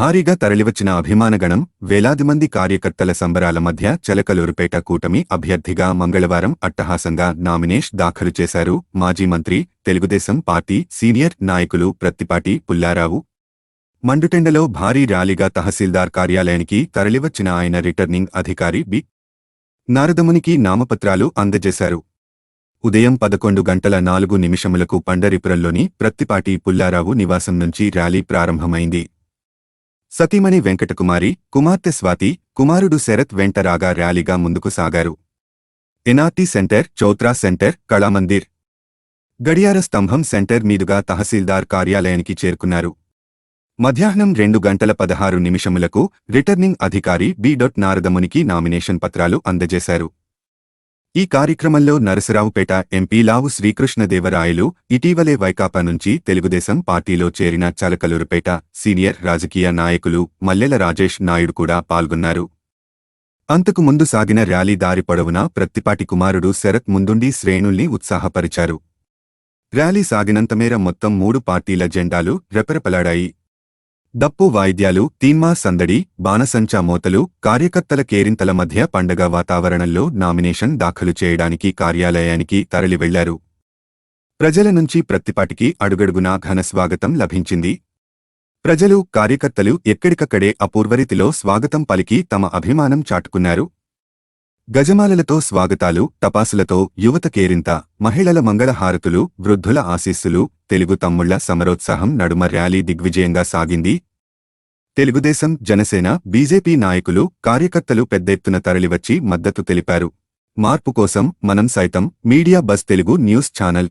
భారీగా తరలివచ్చిన అభిమానగణం వేలాది మంది కార్యకర్తల సంబరాల మధ్య చెలకలూరుపేట కూటమి అభ్యర్థిగా మంగళవారం అట్టహాసంగా నామినేష్ దాఖలు చేశారు. మాజీ మంత్రి తెలుగుదేశం పార్టీ సీనియర్ నాయకులు ప్రత్తిపాటి పుల్లారావు. మండుటెండలో భారీ ర్యాలీగా తహసీల్దార్ కార్యాలయానికి తరలివచ్చిన ఆయన రిటర్నింగ్ అధికారి బి. నారదమునికి నామపత్రాలు అందజేశారు. ఉదయం పదకొండు గంటల నాలుగు నిమిషములకు పండరిపురంలోని ప్రత్తిపాటి పుల్లారావు నివాసం నుంచి ర్యాలీ ప్రారంభమైంది. సతీమణి వెంకటకుమారి కుమార్తె స్వాతి కుమారుడు శరత్ వెంట రాగా ర్యాలీగా ముందుకు సాగారు. Enati centre Chowtra centre Kalamandir. గడియార స్తంభం సెంటర్ మీదుగా తహసీల్దార్ కార్యాలయానికి చేరుకున్నారు. మధ్యాహ్నం రెండు గంటల పదహారు నిమిషములకు రిటర్నింగ్ అధికారి బి డొట్ నారదమునికి నామినేషన్ పత్రాలు అందజేశారు. ఈ కార్యక్రమంలో నరసరావుపేట ఎంపీ లావు శ్రీకృష్ణదేవరాయలు ఇటీవలే వైకాపా నుంచి తెలుగుదేశం పార్టీలో చేరిన చలకలూరుపేట సీనియర్ రాజకీయ నాయకులు మల్లెల రాజేష్ నాయుడు కూడా పాల్గొన్నారు. అంతకు ముందు సాగిన ర్యాలీ దారి పొడవునా ప్రత్తిపాటి కుమారుడు శరత్ ముందుండి శ్రేణుల్ని ఉత్సాహపరిచారు. ర్యాలీ సాగినంతమేర మొత్తం మూడు పార్టీల జెండాలు రెపరెపలాడాయి. దప్పు వాయిద్యాలు తీన్మా సందడి బాణసంచా మోతలు కార్యకర్తల కేరింతల మధ్య పండగ వాతావరణంలో నామినేషన్ దాఖలు చేయడానికి కార్యాలయానికి తరలి వెళ్ళారు. ప్రజల నుంచి ప్రతిపాటికి అడుగడుగునా ఘనస్వాగతం లభించింది. ప్రజలు కార్యకర్తలు ఎక్కడికక్కడే అపూర్వరీతిలో స్వాగతం పలికి తమ అభిమానం చాటుకున్నారు. గజమాలలతో స్వాగతాలు తపాసులతో యువత కేరింత మహిళల మంగళహారతులు వృద్ధుల ఆశీస్సులు తెలుగు తమ్ముళ్ళ సమరోత్సాహం నడుమ ర్యాలీ దిగ్విజయంగా సాగింది. తెలుగుదేశం జనసేన బీజేపీ నాయకులు కార్యకర్తలు పెద్దెత్తున తరలివచ్చి మద్దతు తెలిపారు. మార్పు కోసం మనం సైతం media bus Telugu news channel.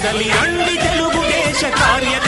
కదలి రండి తెలుగుదేశ కార్యక్రమం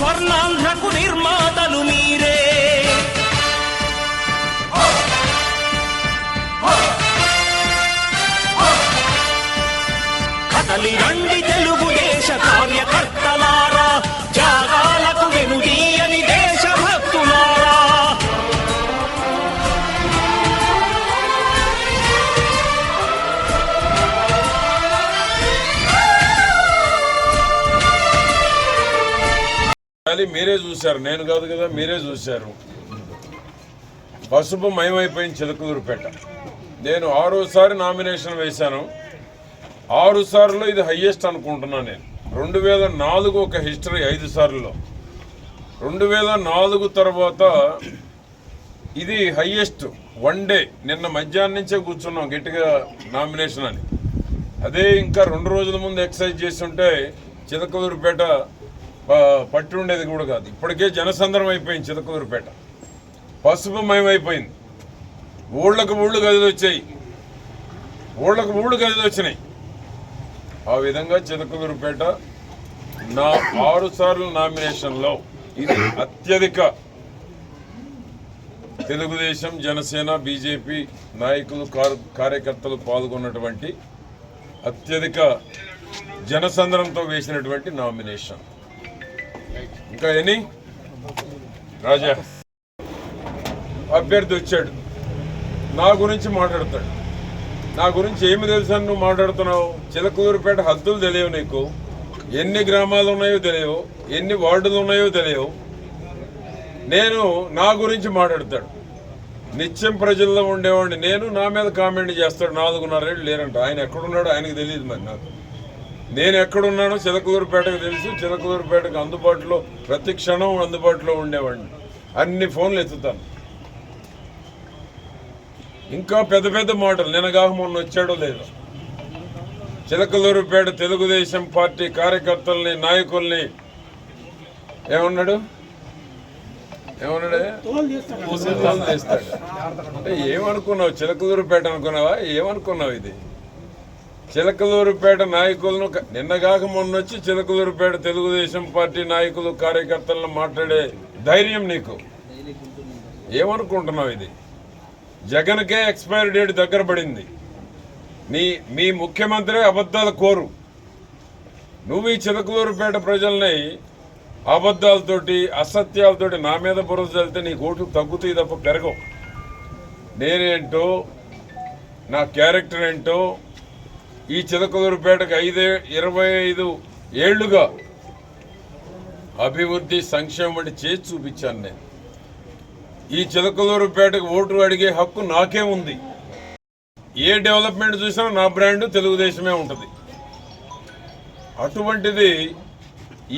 స్వర్ణాంధ్రకు నిర్మాతలు మీరే. కదలి రండి తెలుగు గాలి మీరే చూశారు. నేను కాదు కదా మీరే చూశారు. పసుపు మయమైపోయిన చిలకూరుపేట. నేను ఆరోసారి నామినేషన్ వేశాను. ఆరు సార్లు ఇది హయ్యెస్ట్ అనుకుంటున్నాను నేను. రెండు వేల నాలుగు ఒక హిస్టరీ ఐదు సార్లు. రెండు వేల నాలుగు తర్వాత ఇది హయ్యెస్ట్ వన్ డే. నిన్న మధ్యాహ్నం నుంచే కూర్చున్నాం గట్టిగా నామినేషన్ అని. అదే ఇంకా రెండు రోజుల ముందు ఎక్సర్సైజ్ చేస్తుంటే చిలకలూరుపేట పట్టి ఉండేది కూడా కాదు. ఇప్పటికే జనసంద్రం అయిపోయింది చిలకలూరుపేట పసుపుమయమైపోయింది ఊళ్ళకు ఊళ్ళు గదులు వచ్చాయి. ఊళ్ళకు ఊళ్ళు గదులు వచ్చినాయి. ఆ విధంగా చిలకలూరుపేట నా ఆరు సార్లు నామినేషన్లో ఇది అత్యధిక తెలుగుదేశం జనసేన బీజేపీ నాయకులు కార్యకర్తలు పాల్గొన్నటువంటి అత్యధిక జనసంద్రంతో వేసినటువంటి నామినేషన్. ఇంకా ఎన్ని? రాజా. అభ్యర్థి వచ్చాడు. నా గురించి మాట్లాడతాడు. నా గురించి ఏమి తెలుసు అని నువ్వు మాట్లాడుతున్నావు? చిలకూరుపేట హద్దులు తెలియవు నీకు. ఎన్ని గ్రామాలు ఉన్నాయో తెలియవు. ఎన్ని వార్డులు ఉన్నాయో తెలియవు. నేను నా గురించి మాట్లాడతాడు. నిత్యం ప్రజల్లో ఉండేవాడిని. నేను నా మీద కామెంట్ చేస్తాడు. నాలుగున్నరేళ్ళు లేరంట. ఆయన ఎక్కడున్నాడో ఆయనకు తెలియదు మరి నాకు. నేను ఎక్కడున్నానో చిలకలూరుపేటకు తెలుసు. చిలకలూరుపేటకు అందుబాటులో ప్రతి క్షణం అందుబాటులో ఉండేవాడిని. అన్ని ఫోన్లు ఎత్తుతాను. ఇంకా పెద్ద పెద్ద మాటలు. నినగాహ మొన్న వచ్చాడో లేదో. చిలకలూరుపేట తెలుగుదేశం పార్టీ కార్యకర్తల్ని నాయకుల్ని ఏమన్నాడు? ఏమన్నాడు? అంటే ఏమనుకున్నావు? చిలకలూరుపేట అనుకున్నావా? ఏమనుకున్నావు ఇది? చిలకలూరుపేట నాయకులను నిన్నగాక మొన్న వచ్చి చిలకలూరుపేట తెలుగుదేశం పార్టీ నాయకులు కార్యకర్తలను మాట్లాడే ధైర్యం నీకు. ఏమనుకుంటున్నావు ఇది? జగన్కే ఎక్స్పైరీ డేట్ దగ్గర పడింది. నీ మీ ముఖ్యమంత్రి అబద్ధాల కోరు. నువ్వు ఈ చిలకలూరుపేట ప్రజల్ని అబద్ధాలతోటి అసత్యాలతోటి నా మీద బురద చల్లితే నీ ఓట్లు తగ్గుతాయి తప్ప పెరగవు. నేనేంటో నా క్యారెక్టర్ ఏంటో ఈ చిలకలూరుపేటకు ఐదే ఇరవై ఐదు ఏళ్ళుగా అభివృద్ధి సంక్షేమం చేసి చూపించాను నేను. ఈ చిలకలూరుపేటకు ఓటు అడిగే హక్కు నాకే ఉంది. ఏ డెవలప్మెంట్ చూసినా నా బ్రాండ్ తెలుగుదేశమే ఉంటుంది. అటువంటిది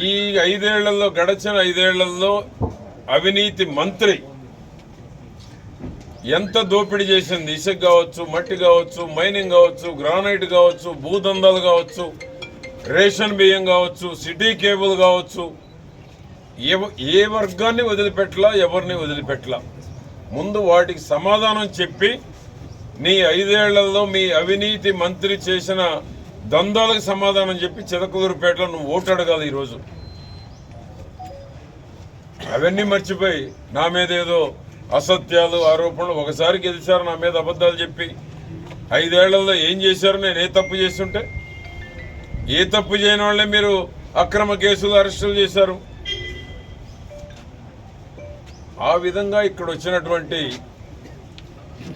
ఈ ఐదేళ్ళలో గడచిన ఐదేళ్ళలో అవినీతి మంత్రి ఎంత దోపిడీ చేసింది? ఇసుక కావచ్చు మట్టి కావచ్చు మైనింగ్ కావచ్చు గ్రానైట్ కావచ్చు భూదందాలు కావచ్చు రేషన్ బియ్యం కావచ్చు సిటీ కేబుల్ కావచ్చు. ఏ ఏ వర్గాన్ని వదిలిపెట్టలా ఎవరిని వదిలిపెట్టలా? ముందు వాటికి సమాధానం చెప్పి నీ ఐదేళ్ళలో మీ అవినీతి మంత్రి చేసిన దందాలకు సమాధానం చెప్పి చిలకలూరుపేటలో నువ్వు ఓటు అడగాలి ఈరోజు. అవన్నీ మర్చిపోయి నా మీద ఏదో అసత్యాలు ఆరోపణలు ఒకసారి గెలిచారు నా మీద అబద్ధాలు చెప్పి ఐదేళ్ళలో ఏం చేశారు? నేను ఏ తప్పు చేస్తుంటే? ఏ తప్పు చేయని వాళ్ళే మీరు అక్రమ కేసులు అరెస్టులు చేశారు? ఆ విధంగా ఇక్కడ వచ్చినటువంటి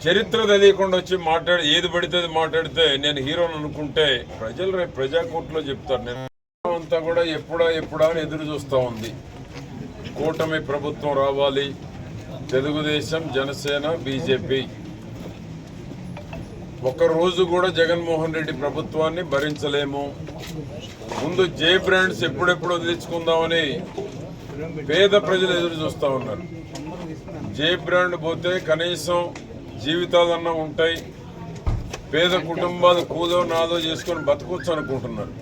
చరిత్ర తెలియకుండా వచ్చి మాట్లాడి ఏది పడితే అది మాట్లాడితే నేను హీరోని అనుకుంటే ప్రజలు రేపు ప్రజాకోర్టులో చెప్తారు. నేను అంతా కూడా ఎప్పుడా ఎప్పుడా అని ఎదురు చూస్తూ ఉంది. కూటమి ప్రభుత్వం రావాలి తెలుగుదేశం జనసేన బీజేపీ. ఒక్కరోజు రోజు కూడా జగన్మోహన్ రెడ్డి ప్రభుత్వాన్ని భరించలేము. ముందు జే బ్రాండ్స్ ఎప్పుడెప్పుడు వదిలించుకుందామని పేద ప్రజలు ఎదురు చూస్తూ ఉన్నారు. జే బ్రాండ్ పోతే కనీసం జీవితాలన్నా ఉంటాయి. పేద కుటుంబాలు కూదో నాదో చేసుకొని బతకొచ్చు అనుకుంటున్నారు.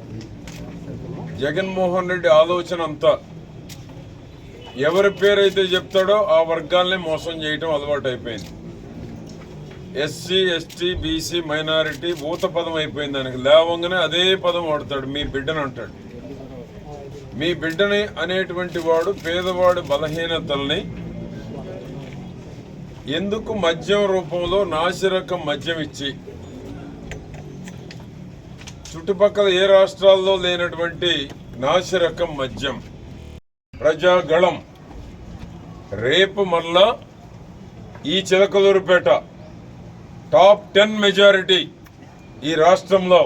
జగన్మోహన్ రెడ్డి ఆలోచన అంతా ఎవరి పేరైతే చెప్తాడో ఆ వర్గాల్ని మోసం చేయటం అలవాటు అయిపోయింది ఎస్సీ ఎస్టీ బీసీ మైనారిటీ భూత పదం అయిపోయింది దానికి. లేవంగానే అదే పదం వాడతాడు మీ బిడ్డను అంటాడు. మీ బిడ్డని అనేటువంటి వాడు పేదవాడు బలహీనతల్ని ఎందుకు మద్యం రూపంలో నాసిరకం మద్యం ఇచ్చి చుట్టుపక్కల ఏ రాష్ట్రాల్లో లేనటువంటి నాసిరకం మద్యం ప్రజాగళం. రేపు మళ్ళా ఈ చిలకలూరుపేట టాప్ టెన్ మెజారిటీ ఈ రాష్ట్రంలో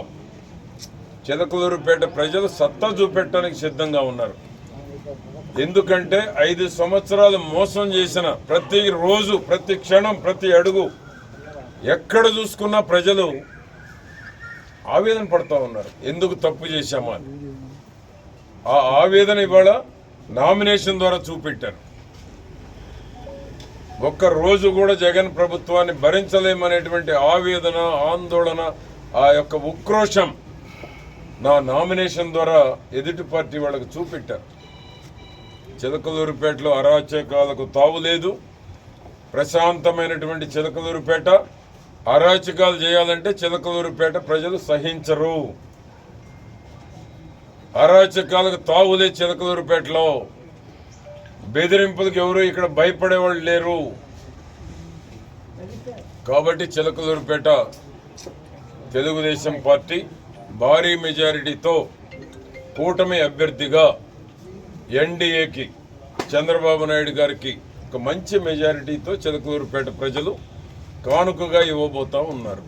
చిలకలూరుపేట ప్రజలు సత్తా చూపెట్టడానికి సిద్ధంగా ఉన్నారు. ఎందుకంటే ఐదు సంవత్సరాలు మోసం చేసిన ప్రతి రోజు ప్రతి క్షణం ప్రతి అడుగు ఎక్కడ చూసుకున్నా ప్రజలు ఆవేదన పడుతూ ఉన్నారు. ఎందుకు తప్పు చేశామా ఆ ఆవేదన ఇవాళ నామినేషన్ ద్వారా చూపెట్టారు. ఒక్క రోజు కూడా జగన్ ప్రభుత్వాన్ని భరించలేమనేటువంటి ఆవేదన ఆందోళన ఆ యొక్క ఉక్రోషం నా నామినేషన్ ద్వారా ఎదుటి పార్టీ వాళ్ళకు చూపెట్టారు. చిలకలూరుపేటలో అరాచకాలకు తావులేదు ప్రశాంతమైనటువంటి చిలకలూరుపేట. అరాచకాలు చేయాలంటే చిలకలూరుపేట ప్రజలు సహించరు. అరాచకాలకు తావులే చిలకలూరుపేటలో. బెదిరింపులకు ఎవరు ఇక్కడ భయపడేవాళ్ళు లేరు. కాబట్టి చిలకలూరుపేట తెలుగుదేశం పార్టీ భారీ మెజారిటీతో కూటమి అభ్యర్థిగా ఎన్డీఏకి చంద్రబాబు నాయుడు గారికి ఒక మంచి మెజారిటీతో చిలకలూరుపేట ప్రజలు కానుకగా ఇవ్వబోతా ఉన్నారు.